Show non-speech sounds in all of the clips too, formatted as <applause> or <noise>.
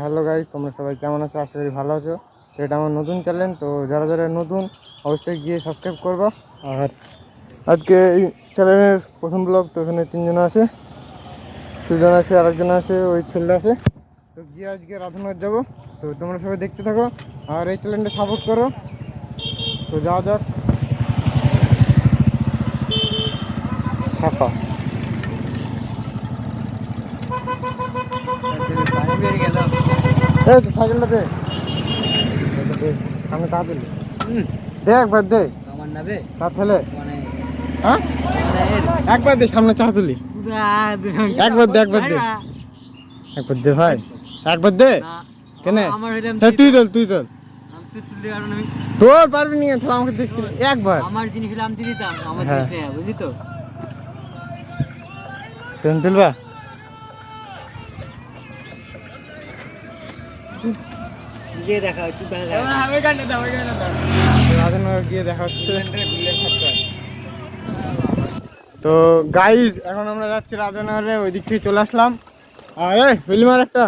Hello guys তোমরা সবাই কেমন আছো? আশা করি ভালো আছো। তো এটা আমার নতুন চ্যানেল তো যারা যারা নতুন, অবশ্যই গিয়ে সাবস্ক্রাইব করব। আর আজকে এই চ্যানেলের প্রথম ব্লগ তো এখানে তিনজন আছে। দুজন আছে, আরেকজন আছে, ওই ছেলেটা আছে। তো গিয়ে আজকে রাধানগর যাব। তো তোমরা সবাই দেখতে থাকো। আর এই চ্যানেলটা সাপোর্ট করো। তো যাওয়া যাক। ফাঁকা। এই তো সাইকেলটা দে। এটা তা দিলি। দে একবার দে। আমার নাবে তা ফেলে। মানে হ্যাঁ? একবার দে সামনে চা তুলি একবার দে একবার দে। একবার দে ভাই। একবার দে। কেনে? তুই তুই তোর পারবি নি তাহলে আমাকে দেখছি একবার। আমার জিনিস হলে আমি দিতাম আমার হ্যাঁ। জিনিস নেই বুঝলি তো? তুলবা গিয়ে দেখা হচ্ছে গিয়ে দেখা হচ্ছে। তো গাইজ এখন আমরা যাচ্ছি রাজনগরে ওই দিক থেকে চলে আসলাম। আরে হইলি মার একটা।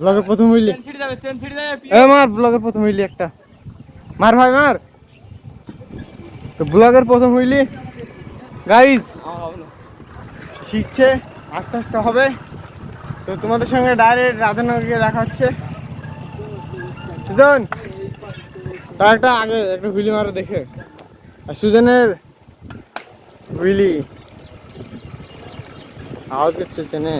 ব্লগের প্রথম হইলি। এ মার ব্লগের প্রথম হইলি একটা। মার ভাই মার। তো ব্লগের প্রথম হইলি। গাইজ শিখছে আস্তে আস্তে হবে। তো তোমাদের সঙ্গে ডাইরেক্ট রাধানগর গিয়ে দেখা হচ্ছে। সুজন, তার একটা আগে একটা হুইলি মারো দেখে। আর সুজনের হুইলি। আওয়াজ করছে চেনে।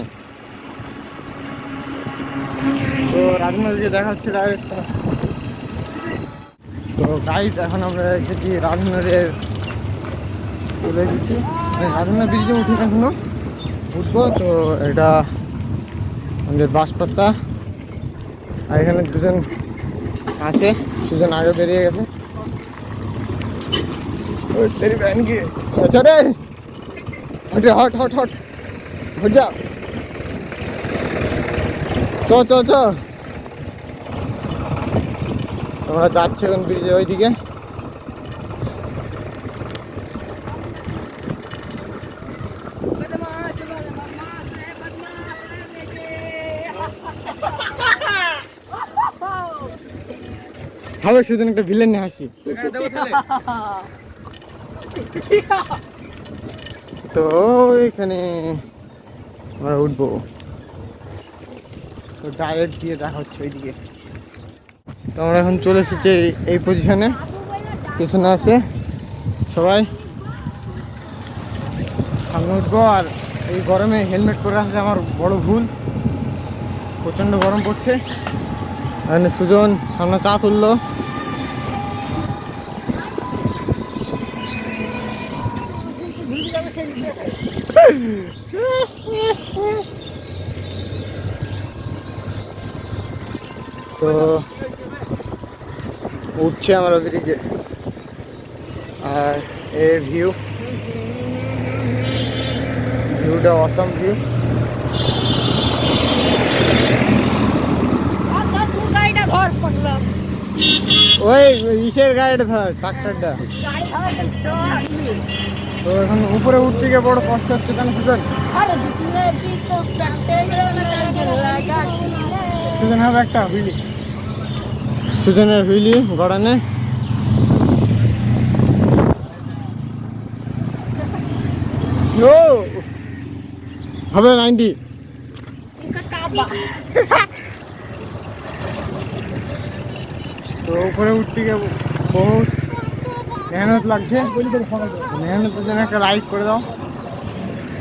তো রাধানগর গিয়ে দেখা হচ্ছে ডাইরেক্ট তো গাইজ এখন আমরা এসেছি রাধানগরের চলে এসেছি। রাধানগর ব্রিজে উঠি এখনও উঠবো, তো এটা আমাদের বাসপাত্তা আর এখানে দুজন আছে। সুজন আগে বেরিয়ে গেছে। তেরি কি আচ্ছা রে! হটে হট হট হট। হট যা। চ চ চ। তোমরা যাচ্ছ এখন ব্রিজে ওইদিকে। হবে সুজন একটা ভিলেন নিয়ে হাসি তো এখানে আমরা উঠবো। তো ডাইরেক্ট দিয়ে দেখা হচ্ছে ওইদিকে। তো আমরা এখন চলে এসেছি এই- পজিশনে পেছনে আছে সবাই। সামনে উঠবো আর এই গরমে হেলমেট পরে আসলে আমার বড় ভুল। প্রচণ্ড গরম পড়ছে। সুজন সামনে চা তুললো। তো উঠছে আমরা ব্রিজে আর এ ভিউ ভিউটা অসম ভিউ ওই ইসের গাড়িটা ধর ট্রাক্টরটা তো এখন উপরে উঠতে গিয়ে বড় কষ্ট হচ্ছে কেন সুজন? সুজন হবে একটা হুইলি। সুজনের হুইলি গড়ানে হবে নাইনটি। <laughs> তো উপরে উঠতে গিয়ে বহুত মেহনত লাগছে। মেহনতের জন্য একটা লাইক করে দাও।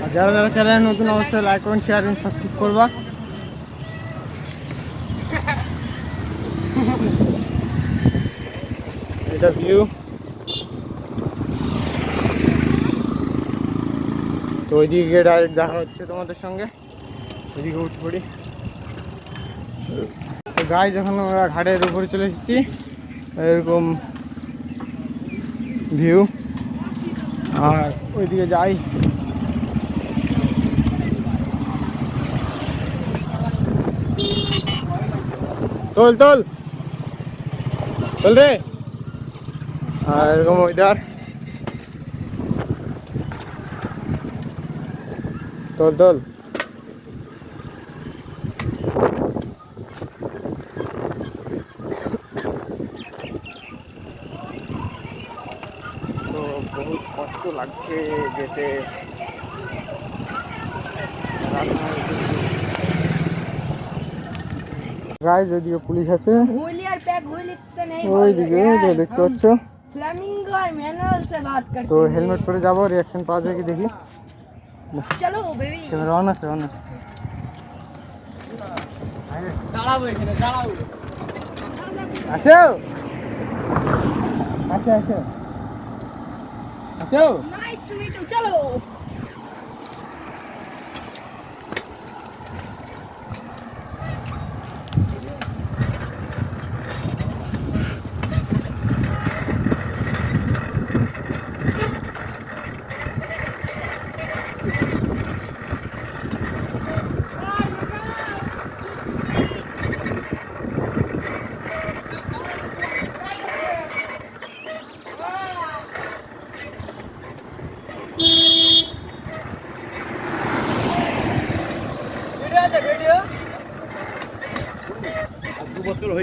আর যারা যারা চ্যানেল নতুন, অবশ্যই লাইক করুন শেয়ার করুন সাবস্ক্রাইব করবা। এটা ভিউ তো ওইদিকে গিয়ে ডাইরেক্ট দেখা হচ্ছে তোমাদের সঙ্গে। ওইদিকে উঠে পড়ি। তো গাই যখন আমরা ঘাটের উপরে চলে এসেছি। এরকম ভিউ আর ওইদিকে যাই। তোল তোল। তোল রে। আর এরকম ওইদার তোল তোল। তো লাগছে যেতে গায়ে যদিও পুলিশ আছে होली और पैक होली से नहीं ওই দিকে ওই যে দেখতে পাচ্ছ फ्लेमिंगो और मैनुअल से बात करते তো হেলমেট পরে যাবো রিয়াকশন পাওয়া যায় কি দেখি चलो बेबी ক্যামেরা অন আছে অন আছে দাঁড়াবো এখানে দাঁড়াবো আসো আসো আসো Nice to meet you. tomato. দু বছর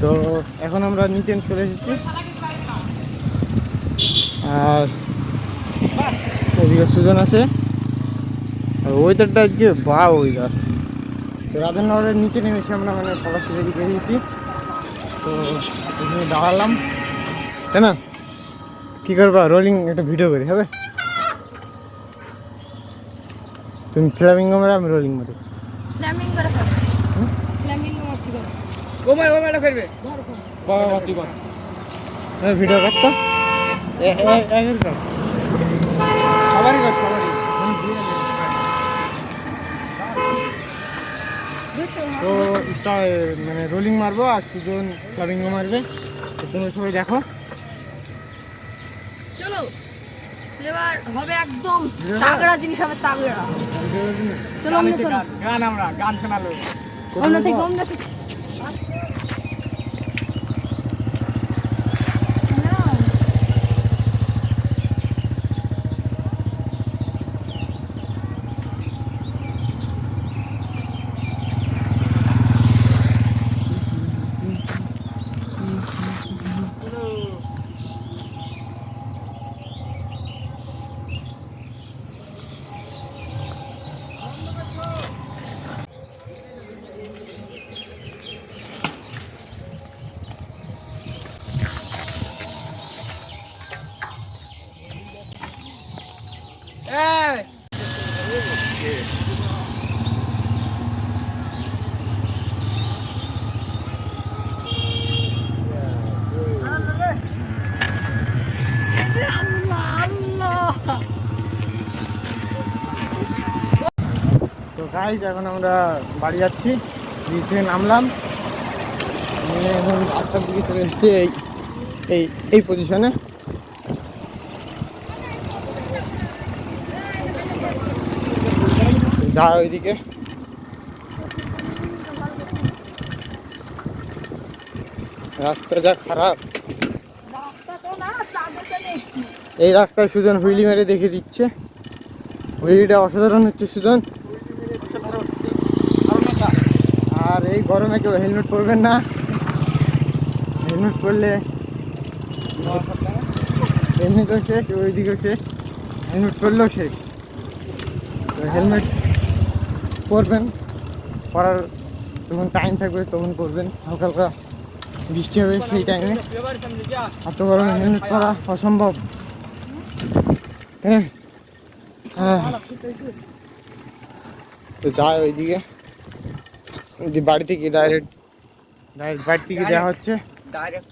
তো এখন আমরা নিচে চলে এসেছি। আর সুজন আছে। আর ওয়েদারটা আজকে বা ওয়েদার তো রাজেন্দ্রনগরের নিচে নেমেছি আমরা মানে পলাশির দিকে তো এখানে দাঁড়ালাম। তাই না কী করবা রোলিং একটা ভিডিও করি হবে তুমি ফ্লামিঙ্গো মারো আমি রোলিং মারি ও মার ও মার করবে বাবা ভিডিও কর তো এ তো স্টার মানে রোলিং মারবো আর দুজন ফ্লামিঙ্গো মারবে তোমরা সবাই দেখো চলো। এবার হবে একদম তাগড়া জিনিস হবে তাগড়া। চলো গান আমরা গান শোনালো। আমরা থেকে গাইজ এখন আমরা বাড়ি যাচ্ছি। ব্রিজ থেকে নামলাম। নিয়ে এখন রাস্তার দিকে চলে এসেছি এই এই এই পজিশনে যা ওইদিকে। রাস্তা যা খারাপ। এই রাস্তায় সুজন হুইলি মেরে দেখে দিচ্ছে। হুইলিটা অসাধারণ হচ্ছে সুজন। আর এই গরমে কেউ হেলমেট পরবেন না। হেলমেট পরলে এমনিতেও শেষ, ওইদিকেও শেষ। হেলমেট পরলেও শেষ। তো হেলমেট পরবেন, পরার যখন টাইম থাকবে তখন পরবেন। হালকা হালকা বৃষ্টি হবে সেই টাইমে এত গরমে হেলমেট পরা অসম্ভব। হ্যাঁ। হ্যাঁ। তো যায় ওইদিকে। বাড়ি থেকে ডাইরেক্ট ডাইরেক্ট বাড়ি থেকে দেওয়া হচ্ছে। ডাইরেক্ট